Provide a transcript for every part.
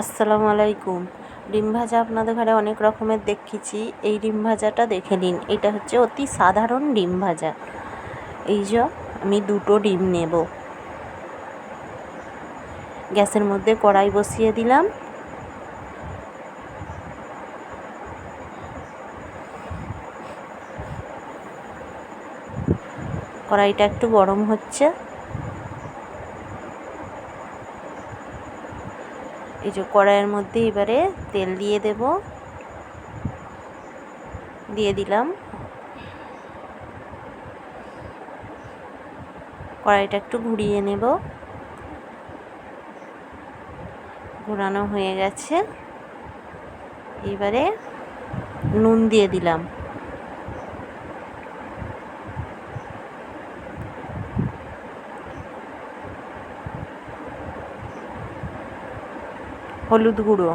আসসালামু আলাইকুম। ডিম ভাজা আপনাদের ঘরে অনেক রকমের দেখেছি। এই ডিম ভাজাটা দেখে নিন। এটা হচ্ছে অতি সাধারণ ডিম ভাজা। এই যে, আমি দুটো ডিম নেব। গ্যাসের মধ্যে কড়াই বসিয়ে দিলাম। কড়াইটা একটু গরম হচ্ছে। এই যে কড়াইয়ের মধ্যে এবারে তেল দিয়ে দেব। দিয়ে দিলাম। কড়াইটা একটু ঘুরিয়ে নেব। ঘোরানো হয়ে গেছে। এবারে নুন দিয়ে দিলাম। হলুদ গুঁড়ো।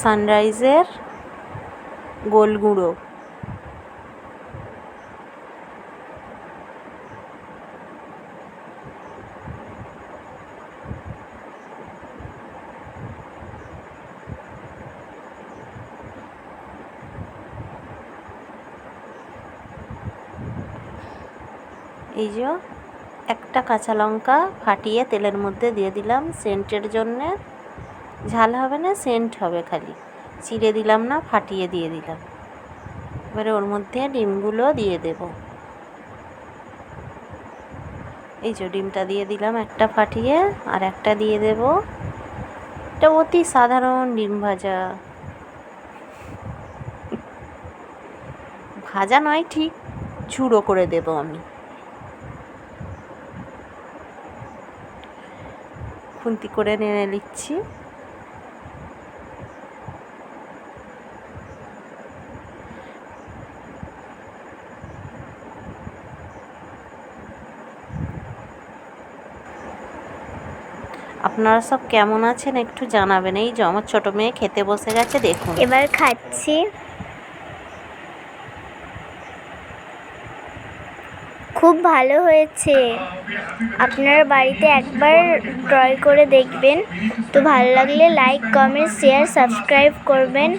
সানরাইজের গোল গুঁড়ো। এই যে, একটা কাঁচা লঙ্কা ফাটিয়ে তেলের মধ্যে দিয়ে দিলাম সেন্টের জন্যে। ঝাল হবে না, সেন্ট হবে খালি। চিড়ে দিলাম না, ফাটিয়ে দিয়ে দিলাম। এবারে ওর মধ্যে ডিমগুলো দিয়ে দেব। এই যে, ডিমটা দিয়ে দিলাম একটা ফাটিয়ে আর একটা দিয়ে দেব। এটা অতি সাধারণ ডিম ভাজা। ভাজা নয়, ঠিক ঝুড়ো করে দেব আমি। খুন্তি করে নেড়ে নিচ্ছি। আপনারা সব কেমন আছেন একটু জানাবেন। এই যে আমার ছোটো মেয়ে খেতে বসে গেছে, দেখুন। এবার খাচ্ছি। খুব ভালো হয়েছে। আপনার বাড়িতে একবার ট্রাই করে দেখবেন। তো ভালো লাগলে লাইক কমেন্ট শেয়ার সাবস্ক্রাইব করবেন।